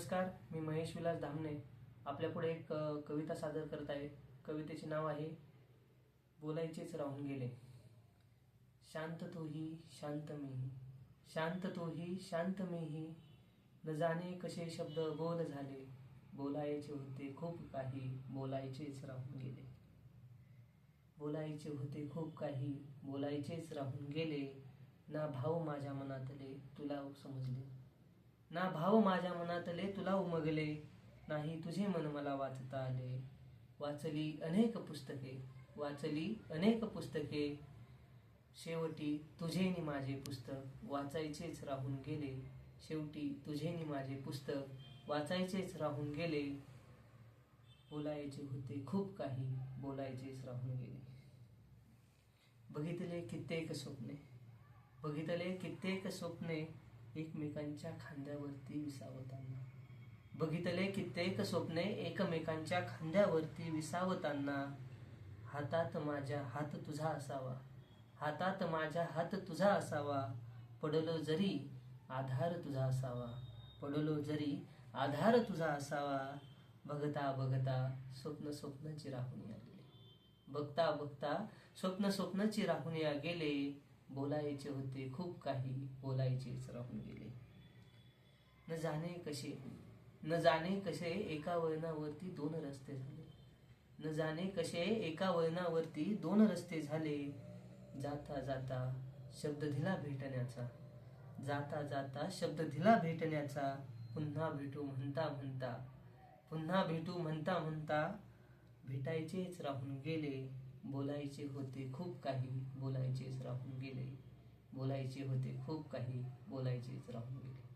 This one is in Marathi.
नमस्कार मी महेश विलास धामणे. आपल्यापुढे एक कविता सादर करत आहे. कवितेचे नाव आहे बोलायचेच राहून गेले. शांत तोही शांत मीही शांत तोही शांत मीही न जाणे कसे शब्द बोल झाले. बोलायचे होते खूप काही बोलायचेच राहून गेले. बोलायचे होते खूप काही बोलायचेच राहून गेले. ना भाव माझ्या मनातले तुला समजले. ना भाव माझ्या मनातले तुला उमगले. नाही तुझे मन मला वाचता आले. वाचली अनेक पुस्तके वाचली अनेक पुस्तके. शेवटी तुझे नि माझे पुस्तक वाचायचेच राहून गेले. शेवटी तुझे नि माझे पुस्तक वाचायचेच राहून गेले. बोलायचे होते खूप काही बोलायचेच राहून गेले. बघितले कित्येक स्वप्ने बघितले कित्येक स्वप्ने. एकमेकांच्या खांद्यावरती विसावताना. बघितले कित्येक स्वप्ने एकमेकांच्या खांद्यावरती विसावताना. हातात माझ्या हात तुझा असावा. हातात माझ्या हात तुझा असावा. पडलो जरी आधार तुझा असावा. पडलो जरी आधार तुझा असावा. बघता बघता स्वप्न स्वप्नाची राहून गेले बघता बघता स्वप्न स्वप्नाची राहून या गेले. बोलायचे होते खूप काही. बोलायचे राहून गेले. न जाणे कसे न जाणे कसे एका वळणावरती दोन रस्ते झाले. न जाणे कसे एका वळणावरती दोन रस्ते झाले. जाता जाता शब्द दिला भेटण्याचा. जाता जाता शब्द दिला भेटण्याचा. पुन्हा भेटू म्हणता म्हणता पुन्हा भेटू म्हणता म्हणता भेटायचेच राहून गेले. बोलायचे होते खूप काही बोलायचेच राहून गेले. बोलायचे होते. खूप काही बोलायचेच राहून गेले.